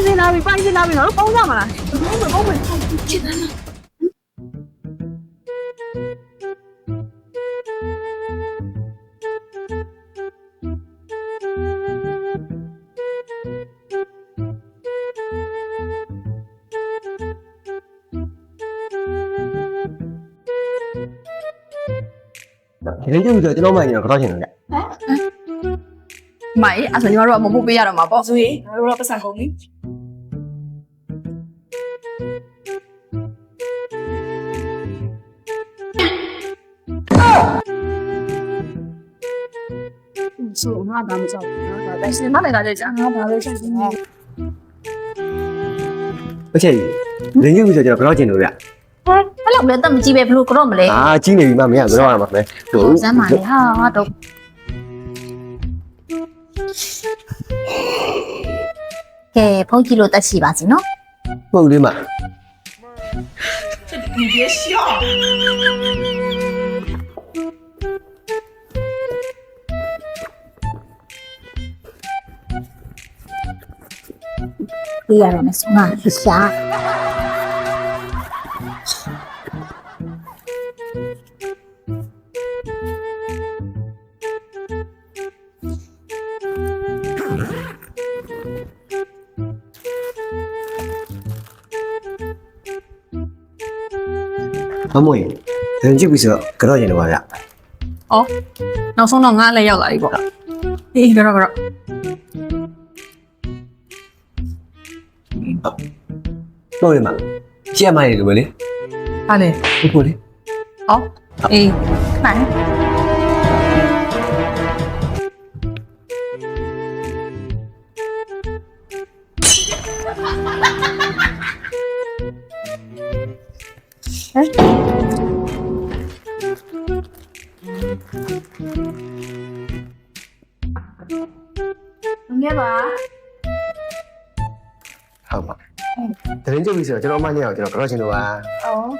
anh gì nào mình có anh gì nào mình nói nó không ra mà. Là Đúng rồi bốc mình không chết anh thì lấy chứ giờ cho nó mày nó có tao thì nó မှရင်တော့ကတော့ချင်တယ်ဗျမိုင်အဲ့ဆိုညီမတို့ကမဖို့ပေးရတော့မှာပေါ့ဆိုရင်ငါတို့တော့ပတ်စံကုန်ပြီဆိုငါဒါမကြောက်ဘူးနော်ဒါပဲရှင်မလည်းလာကြကြငါဘာလို့ချက်နေလဲအချက်ကြီးလင်းကျုပ်ဆိုကျွန်တော်ကတော့ချင်တယ်ဗျအဲ့လောက်လည်းတက်မကြည့်ပဲဘလို့ကတော့မလဲအာကြီးနေပြီမှမရကတော့ရမှာပဲဟုတ်စမ်းပါလေဟာငါတော့ 给碰击了的七八级呢？我的妈！你别笑。不要让他送啊，是啥？ မမွေလင်းကျုပ်ဆိုကတော့ချင်တယ်ပါဗျနောက်ဆုံးတော့ငါလည်းရောက်လာပြီပေါ့အေးကတော့ကတော့ဟုတ်လေးမကြည့်ရမှရလို့ပဲလေဟာလေဟုတ်ကိုလေဟောအေး နိုင်ငယ်ပါဟုတ်ပါလင်းကျုပ်ဆိုကျွန်တော်မှရင်တော့ကျွန်တော်ကတော့ချင်လို့ပါအော်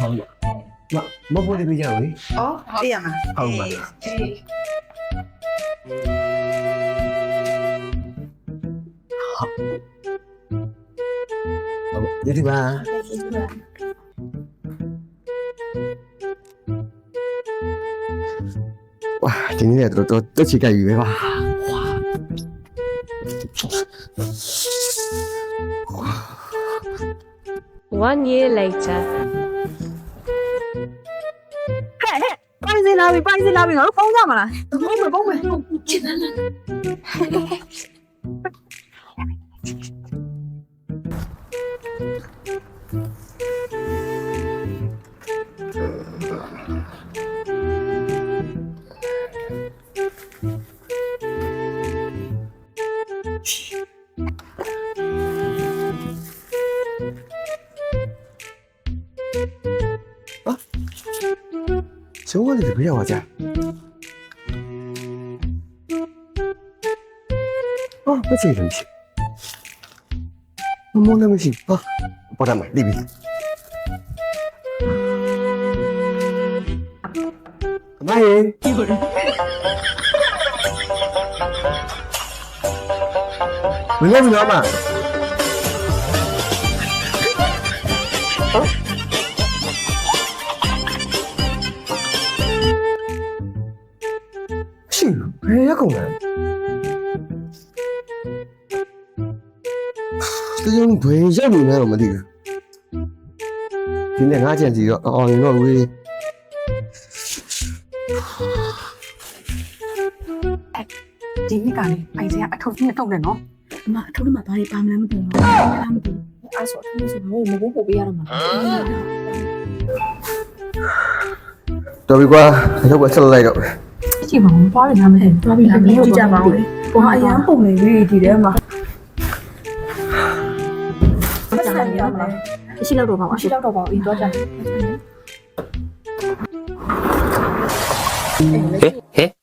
ဟုတ်ပါမမဖို့လေးပြကြအောင်လေအော်အေးရမှာဟုတ်ပါအေး 哈。好，刘主管。哇，今天都都都去钓鱼吧。One year later. 你在哪里？爸，你在哪里？我都疯掉嘛了！崩溃，崩溃，崩溃！简单了。啊，小伙子是个洋画家。啊，我真生气。我摸那么气啊，包大妈，你别。干嘛？一个人。没那么聊嘛。啊。 ဘယ်ရောက်ကုန်လဲတကယ်ဘယ်ရောက်နေလဲတော့မသိဘူးဒီနေ့ငါကြံစီတော့အောင်ရင်တော့ဝေးဒီနှစ်ကလည်းအိုင်စရာအထုပ်နဲ့တုံတယ်နော်အမအထုပ်ထဲမှာဘာတွေပါမလဲမသိဘူး။ဘာမှမသိဘူး။အဲ့ဆိုအထုပ်ထဲဆိုတော့မဘိုးပို့ပေးရတော့မှာတော်ပြီကွာရောက်ပဲဆက်လိုက်တော့ ကြည့်ပါဦးသွားရလားမဟဲ့သွားပြီလားမင်းတို့ကြည့်ကြပါဦးဘာအရန်ပုံနေပြီဒီထဲမှာဆက်ဆက်ရပါလားအရှိလောက်တော့ပါအောင်အရှိလောက်တော့ပါအောင်ဤသွားကြဟဲ့ဟဲ့